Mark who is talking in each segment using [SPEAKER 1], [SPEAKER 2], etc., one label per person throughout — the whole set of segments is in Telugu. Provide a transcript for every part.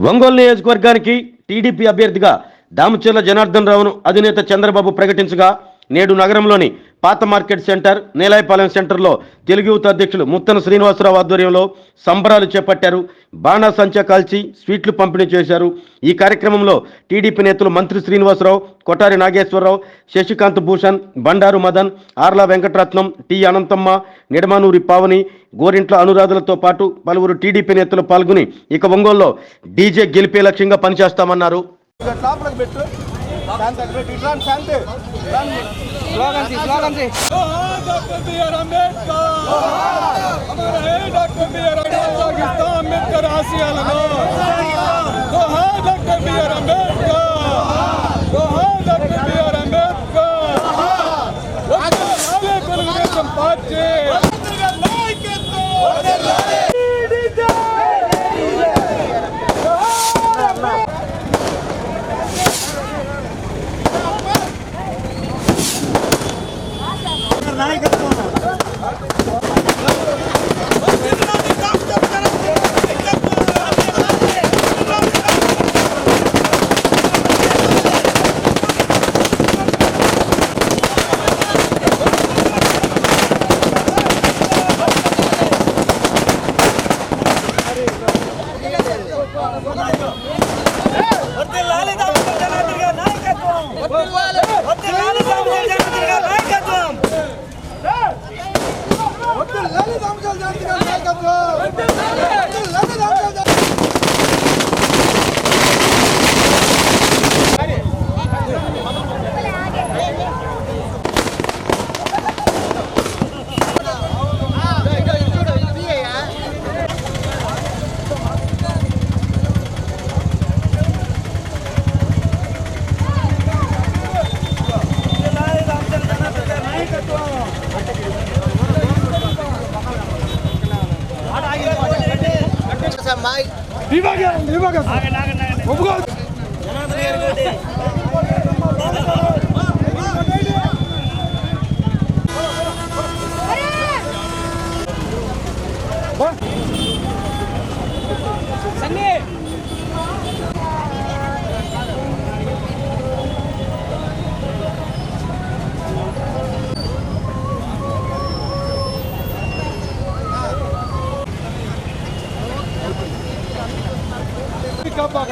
[SPEAKER 1] ఒంగోలు నియోజకవర్గానికి టీడీపీ అభ్యర్థిగా దామచర్ల జనార్దన్ రావును అధినేత చంద్రబాబు ప్రకటించగా నేడు నగరంలోని పాత మార్కెట్ సెంటర్ నేలాయపాలెం సెంటర్లో తెలుగు యూత్ అధ్యక్షులు ముత్తన శ్రీనివాసరావు ఆధ్వర్యంలో సంబరాలు చేపట్టారు. బాణాసంచా కాల్చి స్వీట్లు పంపిణీ చేశారు. ఈ కార్యక్రమంలో టీడీపీ నేతలు మంత్రి శ్రీనివాసరావు కొటారి నాగేశ్వరరావు శశికాంత్ భూషణ్ బండారు మదన్ ఆర్ల వెంకటరత్నం టి అనంతమ్మ నిడమానూరి పావని గోరింట్ల అనురాధులతో పాటు పలువురు టీడీపీ నేతలు పాల్గొని ఇక ఒంగోలులో డీజే గెలిపే లక్ష్యంగా పనిచేస్తామన్నారు.
[SPEAKER 2] పెట్టు. Doctor B R Ambedkar doctor B doctor B
[SPEAKER 3] Ambedkar
[SPEAKER 2] নাই రామచంద్ర జాతి గారి నాయకత్వం వదలాలి రామచంద్ర జాతి
[SPEAKER 3] వర్ధిల్లాలి డాక్టర్ జనార్దన్ గారి నాయకత్వం ఆగండి, ఆగండి, ఆగండి. జనార్దన్ గారి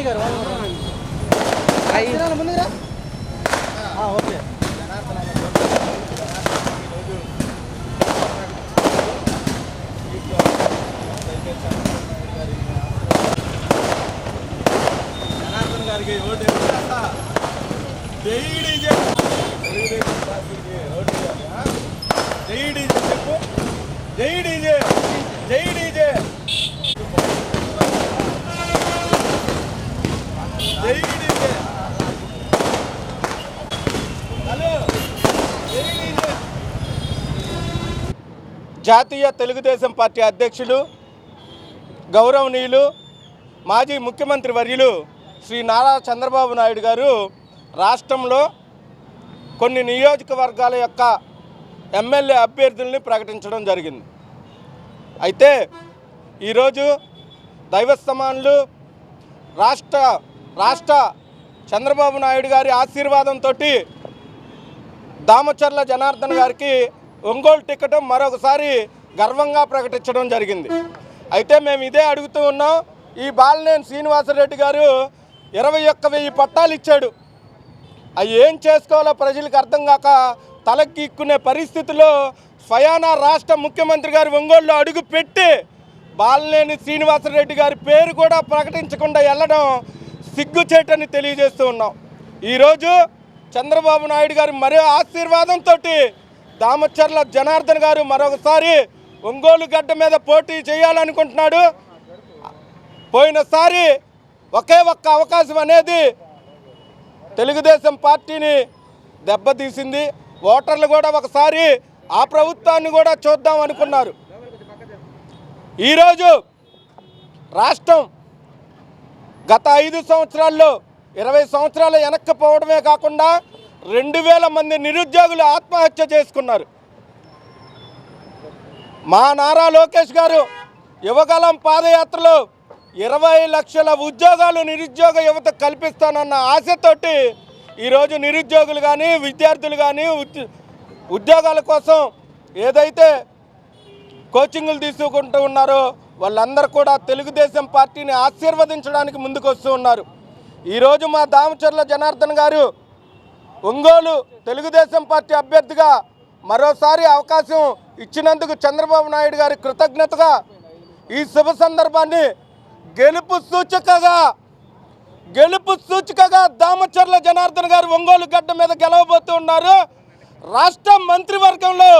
[SPEAKER 4] గారు వాళ్ళు పడరాని ముందురా ఓకే
[SPEAKER 2] జనార్దన్ గారికి ఓటు వేస్తా. జై డీజే. తెలుగుదేశం పార్టీకి ఓటు వేయాలి, ఆ? జై డీజే చెప్పు జై డీజే జై డీజే జై డీజే హలో జై డీజే జాతీయ తెలుగుదేశం పార్టీ అధ్యక్షులు గౌరవనీయులు మాజీ ముఖ్యమంత్రి వర్యులు శ్రీ నారా చంద్రబాబు నాయుడు గారు రాష్ట్రంలో కొన్ని నియోజకవర్గాల యొక్క ఎమ్మెల్యే అభ్యర్థుల్ని ప్రకటించడం జరిగింది. అయితే ఈరోజు దైవస్తమానులు రాష్ట్ర రాష్ట్ర చంద్రబాబు నాయుడు గారి ఆశీర్వాదంతో దామచర్ల జనార్దన్ గారికి ఒంగోలు టికెట్ మరొకసారి గర్వంగా ప్రకటించడం జరిగింది. అయితే మేము ఇదే అడుగుతూ ఉన్నాం ఈ బాలినేని శ్రీనివాసరెడ్డి గారు ఇరవై ఒక్క వెయ్యి పట్టాలు ఇచ్చాడు. అవి ఏం చేసుకోవాలో ప్రజలకు అర్థం కాక తలకిక్కునే పరిస్థితిలో స్వయానా రాష్ట్ర ముఖ్యమంత్రి గారు ఒంగోలులో అడుగు పెట్టి బాలినేని శ్రీనివాసరెడ్డి గారి పేరు కూడా ప్రకటించకుండా వెళ్ళడం సిగ్గుచేటని తెలియజేస్తూ ఉన్నాం. ఈరోజు చంద్రబాబు నాయుడు గారి మరో ఆశీర్వాదంతో దామచర్ల జనార్దన్ గారు మరొకసారి ఒంగోలు గడ్డ మీద పోటీ చేయాలనుకుంటున్నాడు. పోయినసారి ఒకే ఒక్క అవకాశం అనేది తెలుగుదేశం పార్టీని దెబ్బతీసింది. ఓటర్లు కూడా ఒకసారి ఆ ప్రభుత్వాన్ని కూడా చూద్దాం అనుకున్నారు. ఈరోజు రాష్ట్రం గత ఐదు సంవత్సరాల్లో ఇరవై సంవత్సరాలు వెనక్కి పోవడమే కాకుండా రెండు వేల మంది నిరుద్యోగులు ఆత్మహత్య చేసుకున్నారు. మా నారా లోకేష్ గారు యువకలం పాదయాత్రలో ఇరవై లక్షల ఉద్యోగాలు నిరుద్యోగ యువత కల్పిస్తానన్న ఆశతోటి ఈరోజు నిరుద్యోగులు కానీ విద్యార్థులు కానీ ఉద్యోగాల కోసం ఏదైతే కోచింగ్లు తీసుకుంటూ ఉన్నారో వాళ్ళందరూ కూడా తెలుగుదేశం పార్టీని ఆశీర్వదించడానికి ముందుకు వస్తూ ఉన్నారు. ఈరోజు మా దామచర్ల జనార్దన్ గారు ఒంగోలు తెలుగుదేశం పార్టీ అభ్యర్థిగా మరోసారి అవకాశం ఇచ్చినందుకు చంద్రబాబు నాయుడు గారి కృతజ్ఞతగా ఈ శుభ సందర్భాన్ని గెలుపు సూచికగా గెలుపు సూచికగా దామచర్ల జనార్దన్ గారు ఒంగోలు గడ్డ మీద గెలవబోతూ ఉన్నారు. రాష్ట్ర మంత్రివర్గంలో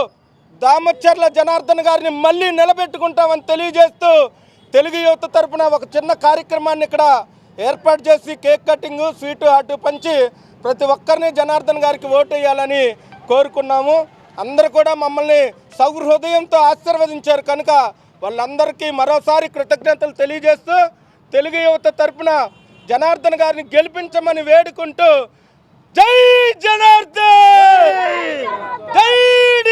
[SPEAKER 2] దామచర్ల జనార్దన్ గారిని మళ్ళీ నిలబెట్టుకుంటామని తెలియజేస్తూ తెలుగు యువత తరఫున ఒక చిన్న కార్యక్రమాన్ని ఇక్కడ ఏర్పాటు చేసి కేక్ కటింగ్ స్వీటు అటు పంచి ప్రతి ఒక్కరిని జనార్దన్ గారికి ఓటు వేయాలని కోరుకున్నాము. అందరూ కూడా మమ్మల్ని సౌహృదయంతో ఆశీర్వదించారు కనుక వాళ్ళందరికీ మరోసారి కృతజ్ఞతలు తెలియజేస్తూ తెలుగు యువత తరపున జనార్దన్ గారిని గెలిపించమని వేడుకుంటూ జై జనార్దన్! జై జై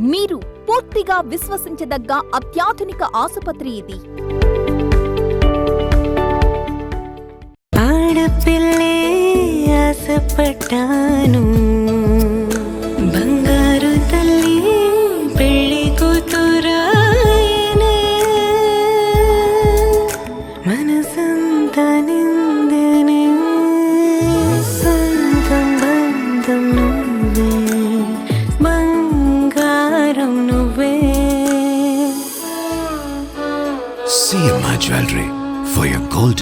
[SPEAKER 5] మీరు పూర్తిగా విశ్వసించదగ్గ అత్యాధునిక ఆసుపత్రి ఇది.
[SPEAKER 6] ఆడపిల్లే ఆశపడ్డాను. బంగారు తల్లి పెళ్ళి కూతురాయనే. మనసంతనే